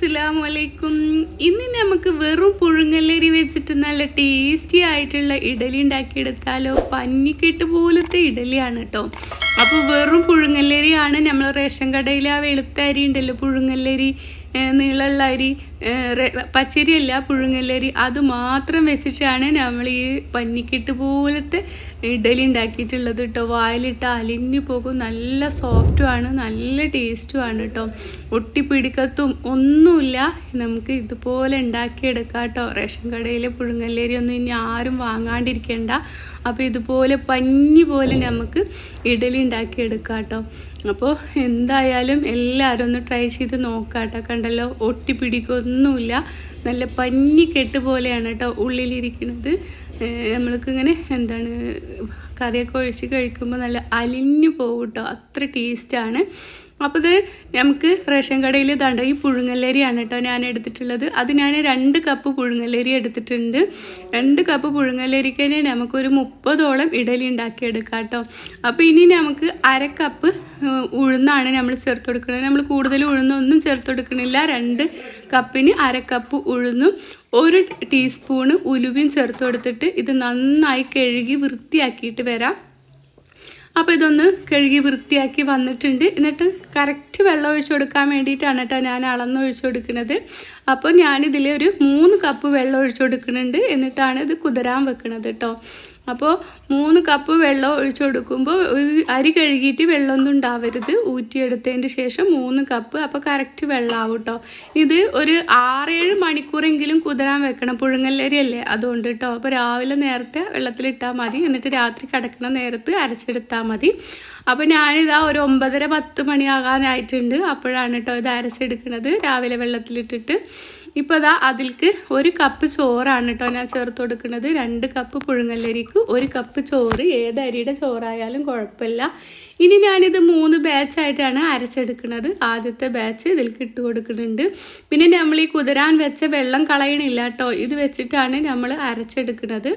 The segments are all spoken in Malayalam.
അസ്സലാമു അലൈക്കും ഇന്ന് നമുക്ക് വെറും പുഴുങ്ങല്ലരി വെച്ചിട്ട് നല്ല ടേസ്റ്റി ആയിട്ടുള്ള ഇഡലി ഉണ്ടാക്കിയെടുത്താലോ? പന്നിക്കെട്ട് പോലത്തെ ഇഡലിയാണ് കേട്ടോ അപ്പോൾ വെറും പുഴുങ്ങല്ലരിയാണ് നമ്മൾ റേഷൻ കടയിൽ ആ വെളുത്ത അരി ഉണ്ടല്ലോ പുഴുങ്ങല്ലരി നീളമുള്ള അരി പച്ചരിയല്ല പുഴുങ്ങല്ലരി അത് മാത്രം വെച്ചിട്ടാണ് നമ്മൾ ഈ പന്നിക്കെട്ട് പോലത്തെ ഇഡലി ഉണ്ടാക്കിയിട്ടുള്ളത് കേട്ടോ വായിലിട്ട് അലിഞ്ഞു പോകും. നല്ല സോഫ്റ്റുമാണ് നല്ല ടേസ്റ്റുമാണ് കേട്ടോ ഒട്ടിപ്പിടിക്കത്തും ഒന്നുമില്ല. നമുക്ക് ഇതുപോലെ ഉണ്ടാക്കിയെടുക്കാം കേട്ടോ റേഷൻ കടയിലെ പുഴുങ്ങല്ലേരി ഒന്നും ഇനി ആരും വാങ്ങാണ്ടിരിക്കേണ്ട. അപ്പോൾ ഇതുപോലെ പഞ്ഞി പോലെ നമുക്ക് ഇഡലി ഉണ്ടാക്കിയെടുക്കാം കേട്ടോ അപ്പോൾ എന്തായാലും എല്ലാവരും ഒന്ന് ട്രൈ ചെയ്ത് നോക്കാം കേട്ടോ കണ്ടല്ലോ ഒട്ടിപ്പിടിക്കൊന്നുമില്ല നല്ല പഞ്ഞിക്കെട്ട് പോലെയാണ് കേട്ടോ ഉള്ളിലിരിക്കുന്നത് നമ്മൾക്ക് ഇങ്ങനെ എന്താണ് കറിയൊക്കെ ഒഴിച്ച് കഴിക്കുമ്പോൾ നല്ല അലിഞ്ഞു പോകും കേട്ടോ അത്ര ടേസ്റ്റാണ് അപ്പോൾ ഇത് നമുക്ക് റേഷൻ കടയിൽ തണ്ട ഈ പുഴുങ്ങല്ലരിയാണ് കേട്ടോ ഞാൻ എടുത്തിട്ടുള്ളത്. അത് ഞാൻ രണ്ട് കപ്പ് പുഴുങ്ങല്ലരി എടുത്തിട്ടുണ്ട്. രണ്ട് കപ്പ് പുഴുങ്ങല്ലരിക്ക് തന്നെ നമുക്കൊരു മുപ്പതോളം ഇഡലി ഉണ്ടാക്കിയെടുക്കാം കേട്ടോ അപ്പോൾ ഇനി നമുക്ക് അര കപ്പ് ഉഴുന്നാണ് നമ്മൾ ചേർത്ത് കൊടുക്കുന്നത് നമ്മൾ കൂടുതൽ ഉഴുന്നൊന്നും ചേർത്ത് കൊടുക്കണില്ല രണ്ട് കപ്പിന് അര കപ്പ് ഉഴുന്നും ഒരു ടീസ്പൂണ് ഉലുവയും ചേർത്ത് കൊടുത്തിട്ട് ഇത് നന്നായി കഴുകി വൃത്തിയാക്കിയിട്ട് വരാം. അപ്പോൾ ഇതൊന്ന് കഴുകി വൃത്തിയാക്കി വന്നിട്ടുണ്ട്. എന്നിട്ട് കറക്റ്റ് വെള്ളം ഒഴിച്ചു കൊടുക്കാൻ വേണ്ടിയിട്ടാണ് കേട്ടോ ഞാൻ അളന്ന് ഒഴിച്ചു കൊടുക്കുന്നത്. അപ്പോൾ ഞാനിതിൽ ഒരു മൂന്ന് കപ്പ് വെള്ളം ഒഴിച്ചു കൊടുക്കുന്നുണ്ട്. എന്നിട്ടാണ് ഇത് കുതിരാൻ വെക്കുന്നത് കേട്ടോ. അപ്പോൾ മൂന്ന് കപ്പ് വെള്ളം ഒഴിച്ചു കൊടുക്കുമ്പോൾ അരി കഴുകിയിട്ട് വെള്ളമൊന്നും ഉണ്ടാവരുത്. ഊറ്റിയെടുത്തതിന് ശേഷം മൂന്ന് കപ്പ്. അപ്പോൾ കറക്റ്റ് വെള്ളമാവും കേട്ടോ ഇത് ഒരു ആറേഴ് മണിക്കൂറെങ്കിലും കുതിരാൻ വെക്കണം. പുഴുങ്ങല്ലരി അല്ലേ അതുകൊണ്ട് കേട്ടോ അപ്പോൾ രാവിലെ നേരത്തെ വെള്ളത്തിലിട്ടാൽ മതി. എന്നിട്ട് രാത്രി കിടക്കുന്ന നേരത്ത് അരച്ചെടുത്താൽ മതി. അപ്പോൾ ഞാനിതാ ഒരു ഒമ്പതര പത്ത് മണിയാകാനായിട്ടുണ്ട്. അപ്പോഴാണ് കേട്ടോ ഇത് അരച്ചെടുക്കുന്നത്. രാവിലെ വെള്ളത്തിലിട്ടിട്ട്. ഇപ്പോൾ അതാ അതിൽക്ക് ഒരു കപ്പ് ചോറാണ് കേട്ടോ ഞാൻ ചേർത്ത് കൊടുക്കുന്നത്. രണ്ട് കപ്പ് പുഴുങ്ങല്ലരിക്ക് ഒരു കപ്പ് ചോറ്. ഏത് അരിയുടെ ചോറായാലും കുഴപ്പമില്ല. ഇനി ഞാനിത് മൂന്ന് ബാച്ചായിട്ടാണ് അരച്ചെടുക്കുന്നത്. ആദ്യത്തെ ബാച്ച് ഇതിൽക്ക് ഇട്ട് കൊടുക്കുന്നുണ്ട്. പിന്നെ നമ്മൾ ഈ കുതിരാൻ വെച്ച വെള്ളം കളയണില്ല കേട്ടോ ഇത് വെച്ചിട്ടാണ് നമ്മൾ അരച്ചെടുക്കുന്നത്.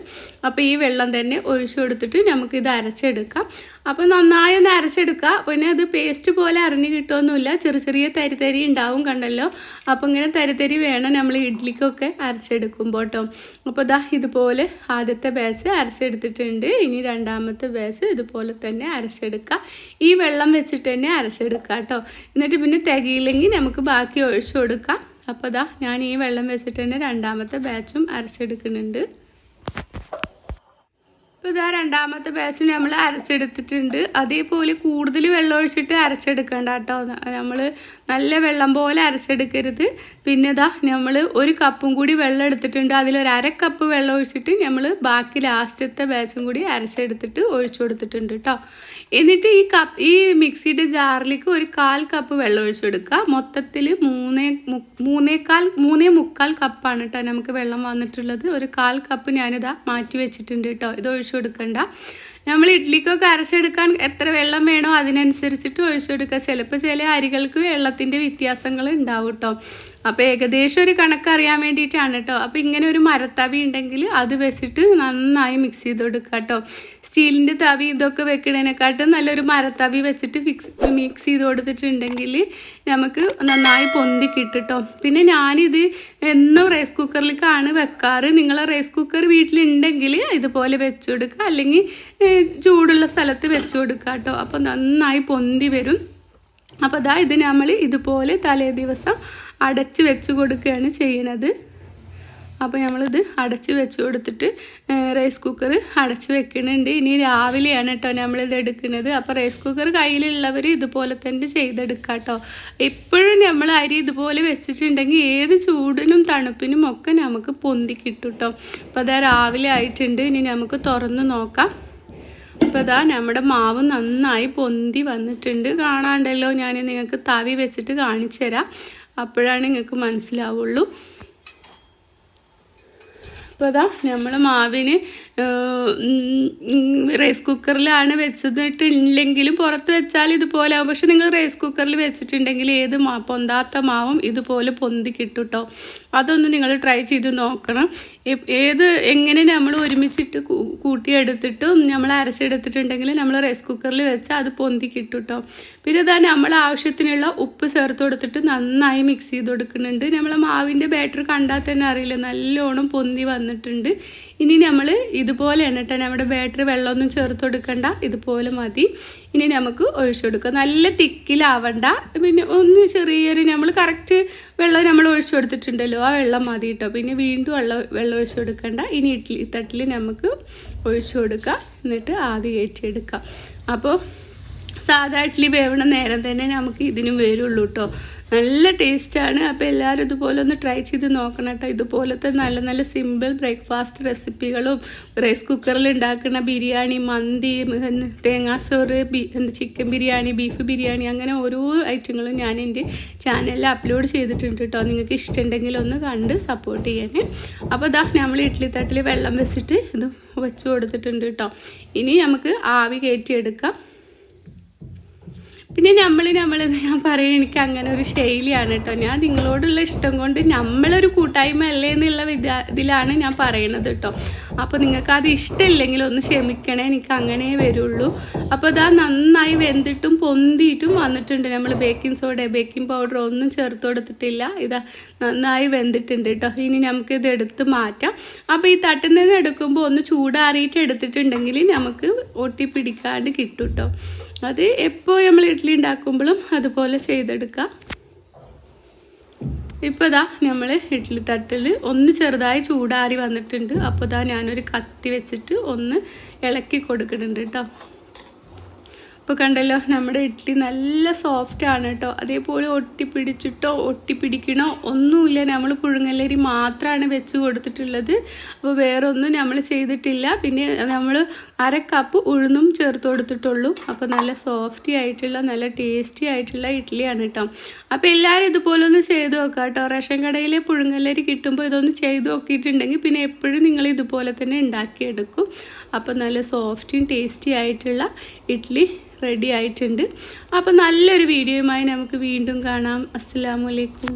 അപ്പോൾ ഈ വെള്ളം തന്നെ ഒഴിച്ചു കൊടുത്തിട്ട് നമുക്ക് ഇത് അരച്ചെടുക്കാം. അപ്പോൾ നന്നായി ഒന്ന് അരച്ചെടുക്കുക പിന്നെ അത് പേസ്റ്റ് പോലെ അരഞ്ഞ് കിട്ടുമൊന്നുമില്ല ചെറിയ ചെറിയ തരി തരി ഉണ്ടാവും കണ്ടല്ലോ. അപ്പോൾ ഇങ്ങനെ തരി തരി വേണം നമ്മൾ ഇഡ്ലിക്കൊക്കെ അരച്ചെടുക്കുമ്പോൾ കേട്ടോ അപ്പോൾ ഇതാ ഇതുപോലെ ആദ്യത്തെ ബാച്ച് അരച്ചെടുത്തിട്ടുണ്ട്. ഇനി രണ്ടാമത്തെ ബാച്ച് ഇതുപോലെ തന്നെ അരച്ചെടുക്കുക ഈ വെള്ളം വെച്ചിട്ട് തന്നെ അരച്ചെടുക്കുക കേട്ടോ എന്നിട്ട് പിന്നെ തികയില്ലെങ്കിൽ നമുക്ക് ബാക്കി ഒഴിച്ചു കൊടുക്കാം. അപ്പോൾ ഇതാ ഞാൻ ഈ വെള്ളം വെച്ചിട്ട് തന്നെ രണ്ടാമത്തെ ബാച്ചും അരച്ചെടുക്കുന്നുണ്ട്. ഇപ്പോൾ ഇതാ രണ്ടാമത്തെ ബാച്ച് നമ്മൾ അരച്ചെടുത്തിട്ടുണ്ട്. അതേപോലെ കൂടുതൽ വെള്ളം ഒഴിച്ചിട്ട് അരച്ചെടുക്കണ്ട കേട്ടോ നമ്മൾ നല്ല വെള്ളം പോലെ അരച്ചെടുക്കരുത്. പിന്നെ ഇതാ നമ്മൾ ഒരു കപ്പും കൂടി വെള്ളം എടുത്തിട്ടുണ്ട്. അതിലൊരു അര കപ്പ് വെള്ളം ഒഴിച്ചിട്ട് നമ്മൾ ബാക്കി ലാസ്റ്റത്തെ ബാച്ചും കൂടി അരച്ചെടുത്തിട്ട് ഒഴിച്ചു കൊടുത്തിട്ടുണ്ട് കേട്ടോ എന്നിട്ട് ഈ കപ്പ് ഈ മിക്സിയുടെ ജാറിലേക്ക് ഒരു കാൽ കപ്പ് വെള്ളം ഒഴിച്ചു കൊടുക്കുക. മൊത്തത്തിൽ മൂന്നേ മൂന്നേക്കാൽ മൂന്നേ മുക്കാൽ കപ്പാണ് കേട്ടോ നമുക്ക് വെള്ളം വന്നിട്ടുള്ളത്. ഒരു കാൽ കപ്പ് ഞാനിതാ മാറ്റി വെച്ചിട്ടുണ്ട് കേട്ടോ ഇത് ഒഴിച്ചു കൊടുക്കണ്ട നമ്മൾ ഇഡ്ലിക്കൊക്കെ അരച്ചെടുക്കാൻ എത്ര വെള്ളം വേണോ അതിനനുസരിച്ചിട്ട് ഒഴിച്ചെടുക്കുക. ചിലപ്പോൾ ചില അരികൾക്ക് വെള്ളത്തിന്റെ വ്യത്യാസങ്ങൾ ഉണ്ടാവും കേട്ടോ അപ്പോൾ ഏകദേശം ഒരു കണക്ക് അറിയാൻ വേണ്ടിയിട്ടാണ് കേട്ടോ അപ്പോൾ ഇങ്ങനെ ഒരു മരത്തവി ഉണ്ടെങ്കിൽ അത് വെച്ചിട്ട് നന്നായി മിക്സ് ചെയ്ത് കൊടുക്കുക കേട്ടോ സ്റ്റീലിന്റെ തവി ഇതൊക്കെ വെക്കണേനെക്കാട്ടും നല്ലൊരു മരത്തവി വെച്ചിട്ട് ഫിക്സ് മിക്സ് ചെയ്ത് കൊടുത്തിട്ടുണ്ടെങ്കിൽ നമുക്ക് നന്നായി പൊന്തി കിട്ടുട്ടോ പിന്നെ ഞാനിത് എന്നും റൈസ് കുക്കറിലേക്കാണ് വെക്കാറ്. നിങ്ങളെ റൈസ് കുക്കർ വീട്ടിലുണ്ടെങ്കിൽ ഇതുപോലെ വെച്ചു കൊടുക്കുക. അല്ലെങ്കിൽ ചൂടുള്ള സ്ഥലത്ത് വെച്ച് കൊടുക്കുക കേട്ടോ അപ്പോൾ നന്നായി പൊന്തി വരും. അപ്പോൾ അതാ ഇത് നമ്മൾ ഇതുപോലെ തലേ ദിവസം അടച്ച് വെച്ച് കൊടുക്കുകയാണ് ചെയ്യണത്. അപ്പോൾ നമ്മളിത് അടച്ച് വെച്ച് കൊടുത്തിട്ട് റൈസ് കുക്കർ അടച്ച് വെക്കുന്നുണ്ട് ഇനി രാവിലെയാണ് കേട്ടോ നമ്മളിത് എടുക്കുന്നത്. അപ്പോൾ റൈസ് കുക്കർ കയ്യിലുള്ളവർ ഇതുപോലെ തന്നെ ചെയ്തെടുക്കാം കേട്ടോ എപ്പോഴും നമ്മൾ അരി ഇതുപോലെ വെച്ചിട്ടുണ്ടെങ്കിൽ ഏത് ചൂടിനും തണുപ്പിനും ഒക്കെ നമുക്ക് പൊന്തി കിട്ടും കേട്ടോ അപ്പോൾ അതാ രാവിലെ ആയിട്ടുണ്ട്. ഇനി നമുക്ക് തുറന്ന് നോക്കാം. അപ്പോൾ ഇതാ നമ്മുടെ മാവ് നന്നായി പൊന്തി വന്നിട്ടുണ്ട്. കാണാണ്ടല്ലോ ഞാൻ നിങ്ങൾക്ക് തവി വെച്ചിട്ട് കാണിച്ചു തരാം അപ്പോഴാണ് നിങ്ങൾക്ക് മനസ്സിലാവുള്ളൂ. അപ്പോൾ അതാ നമ്മൾ മാവിന് റൈസ് കുക്കറിലാണ് വെച്ചിട്ടില്ലെങ്കിലും പുറത്ത് വെച്ചാൽ ഇതുപോലെ ആവും പക്ഷെ നിങ്ങൾ റൈസ് കുക്കറിൽ വെച്ചിട്ടുണ്ടെങ്കിൽ ഏത് മാ പൊന്താത്ത മാവും ഇതുപോലെ പൊന്തി കിട്ടുട്ടോ. കേട്ടോ അതൊന്ന് നിങ്ങൾ ട്രൈ ചെയ്ത് നോക്കണം. ഏത് എങ്ങനെ നമ്മൾ ഒരുമിച്ചിട്ട് കൂട്ടിയെടുത്തിട്ടും നമ്മൾ അരച്ചെടുത്തിട്ടുണ്ടെങ്കിൽ നമ്മൾ റൈസ് കുക്കറിൽ വെച്ചാൽ അത് പൊന്തി കിട്ടുട്ടോ. കേട്ടോ പിന്നെ ഇതാ നമ്മൾ ആവശ്യത്തിനുള്ള ഉപ്പ് ചേർത്ത് കൊടുത്തിട്ട് നന്നായി മിക്സ് ചെയ്ത് കൊടുക്കുന്നുണ്ട്. നമ്മൾ മാവിന്റെ ബാറ്റർ കണ്ടാൽ തന്നെ അറിയില്ല. നല്ലോണം പൊന്തി വന്നിട്ടുണ്ട്. ഇനി നമ്മൾ ഇതുപോലെയാണ് കേട്ടോ നമ്മുടെ ബാറ്ററി വെള്ളമൊന്നും ചേർത്ത് കൊടുക്കണ്ട. ഇതുപോലെ മതി. ഇനി നമുക്ക് ഒഴിച്ചു കൊടുക്കാം. നല്ല തിക്കിലാവണ്ട. പിന്നെ ഒന്ന് ചെറിയൊരു നമ്മൾ കറക്റ്റ് വെള്ളം നമ്മൾ ഒഴിച്ചു കൊടുത്തിട്ടുണ്ടല്ലോ. ആ വെള്ളം മതി കേട്ടോ പിന്നെ വീണ്ടും വെള്ളം വെള്ളം ഒഴിച്ചു കൊടുക്കണ്ട. ഇനി ഇഡ്ലി തട്ടിൽ നമുക്ക് ഒഴിച്ചു കൊടുക്കാം. എന്നിട്ട് ആവി കയറ്റിയെടുക്കാം. അപ്പോൾ സാധാ ഇഡ്ഡലി വേവണ നേരം തന്നെ നമുക്ക് ഇതിനും വരുള്ളൂ കേട്ടോ നല്ല ടേസ്റ്റാണ്. അപ്പോൾ എല്ലാവരും ഇതുപോലെ ഒന്ന് ട്രൈ ചെയ്ത് നോക്കണം കേട്ടോ ഇതുപോലത്തെ നല്ല നല്ല സിമ്പിൾ ബ്രേക്ക്ഫാസ്റ്റ് റെസിപ്പികളും റൈസ് കുക്കറിൽ ഉണ്ടാക്കുന്ന ബിരിയാണി മന്തി തേങ്ങാച്ചോറ് ചിക്കൻ ബിരിയാണി ബീഫ് ബിരിയാണി അങ്ങനെ ഓരോ ഐറ്റങ്ങളും ഞാൻ എന്റെ ചാനലിൽ അപ്ലോഡ് ചെയ്തിട്ടുണ്ട് കേട്ടോ നിങ്ങൾക്ക് ഇഷ്ടമുണ്ടെങ്കിൽ ഒന്ന് കണ്ട് സപ്പോർട്ട് ചെയ്യണേ. അപ്പോൾ ഇതാ നമ്മൾ ഇഡ്ഡലി തട്ടിൽ വെള്ളം വെച്ചിട്ട് ഇത് വെച്ച് കൊടുത്തിട്ടുണ്ട് കേട്ടോ ഇനി നമുക്ക് ആവി കയറ്റിയെടുക്കാം. പിന്നെ നമ്മൾ നമ്മൾ ഞാൻ പറയും എനിക്ക് അങ്ങനെ ഒരു ശൈലിയാണ് കേട്ടോ ഞാൻ നിങ്ങളോടുള്ള ഇഷ്ടം കൊണ്ട് നമ്മളൊരു കൂട്ടായ്മ അല്ലേ എന്നുള്ള വിദ്യാ ഇതിലാണ് ഞാൻ പറയണത് കേട്ടോ അപ്പോൾ നിങ്ങൾക്ക് അത് ഇഷ്ടമില്ലെങ്കിൽ ഒന്ന് ക്ഷമിക്കണേ എനിക്ക് അങ്ങനെ വരുള്ളൂ. അപ്പോൾ ഇതാ നന്നായി വെന്തിട്ടും പൊന്തിയിട്ടും വന്നിട്ടുണ്ട്. നമ്മൾ ബേക്കിംഗ് സോഡ ബേക്കിംഗ് പൗഡർ ഒന്നും ചേർത്ത് കൊടുത്തിട്ടില്ല. ഇതാ നന്നായി വെന്തിട്ടുണ്ട് കേട്ടോ ഇനി നമുക്ക് ഇത് എടുത്ത് മാറ്റാം. അപ്പോൾ ഈ തട്ടിൽ നിന്ന് എടുക്കുമ്പോൾ ഒന്ന് ചൂടാറിയിട്ട് എടുത്തിട്ടുണ്ടെങ്കിൽ നമുക്ക് ഒട്ടിപ്പിടിക്കാണ്ട് കിട്ടും കേട്ടോ അത് എപ്പോൾ നമ്മൾ ഇഡ്ഡലി ഉണ്ടാക്കുമ്പോഴും അതുപോലെ ചെയ്തെടുക്കാം. ഇപ്പോൾ ഇതാ നമ്മൾ ഇഡ്ഡലി തട്ടിൽ ഒന്ന് ചെറുതായി ചൂടാറി വന്നിട്ടുണ്ട്. അപ്പോൾ ഇതാ ഞാനൊരു കത്തി വെച്ചിട്ട് ഒന്ന് ഇളക്കി കൊടുക്കുന്നുണ്ട് കേട്ടോ. ഇപ്പോൾ കണ്ടല്ലോ നമ്മുടെ ഇഡ്ഡലി നല്ല സോഫ്റ്റ് ആണ് കേട്ടോ. അതേപോലെ ഒട്ടിപ്പിടിച്ചിട്ടോ ഒട്ടിപ്പിടിക്കണോ ഒന്നുമില്ല. നമ്മൾ പുഴുങ്ങലരി മാത്രമാണ് വെച്ച് കൊടുത്തിട്ടുള്ളത്. അപ്പോൾ വേറൊന്നും നമ്മൾ ചെയ്തിട്ടില്ല. പിന്നെ നമ്മൾ അര കപ്പ് ഉഴുന്നും ചേർത്ത് കൊടുത്തിട്ടുള്ളൂ. അപ്പോൾ നല്ല സോഫ്റ്റി ആയിട്ടുള്ള നല്ല ടേസ്റ്റി ആയിട്ടുള്ള ഇഡ്ഡലിയാണ് കേട്ടോ അപ്പോൾ എല്ലാവരും ഇതുപോലെ ഒന്ന് ചെയ്ത് നോക്കാം കേട്ടോ റേഷൻ കടയിലെ പുഴുങ്ങലരി കിട്ടുമ്പോൾ ഇതൊന്ന് ചെയ്ത് നോക്കിയിട്ടുണ്ടെങ്കിൽ പിന്നെ എപ്പോഴും നിങ്ങൾ ഇതുപോലെ തന്നെ ഉണ്ടാക്കിയെടുക്കും. അപ്പോൾ നല്ല സോഫ്റ്റും ടേസ്റ്റി ആയിട്ടുള്ള ഇഡ്ഡലി റെഡി ആയിട്ടുണ്ട്. അപ്പോൾ നല്ലൊരു വീഡിയോയുമായി നമുക്ക് വീണ്ടും കാണാം. അസ്സാമലൈക്കും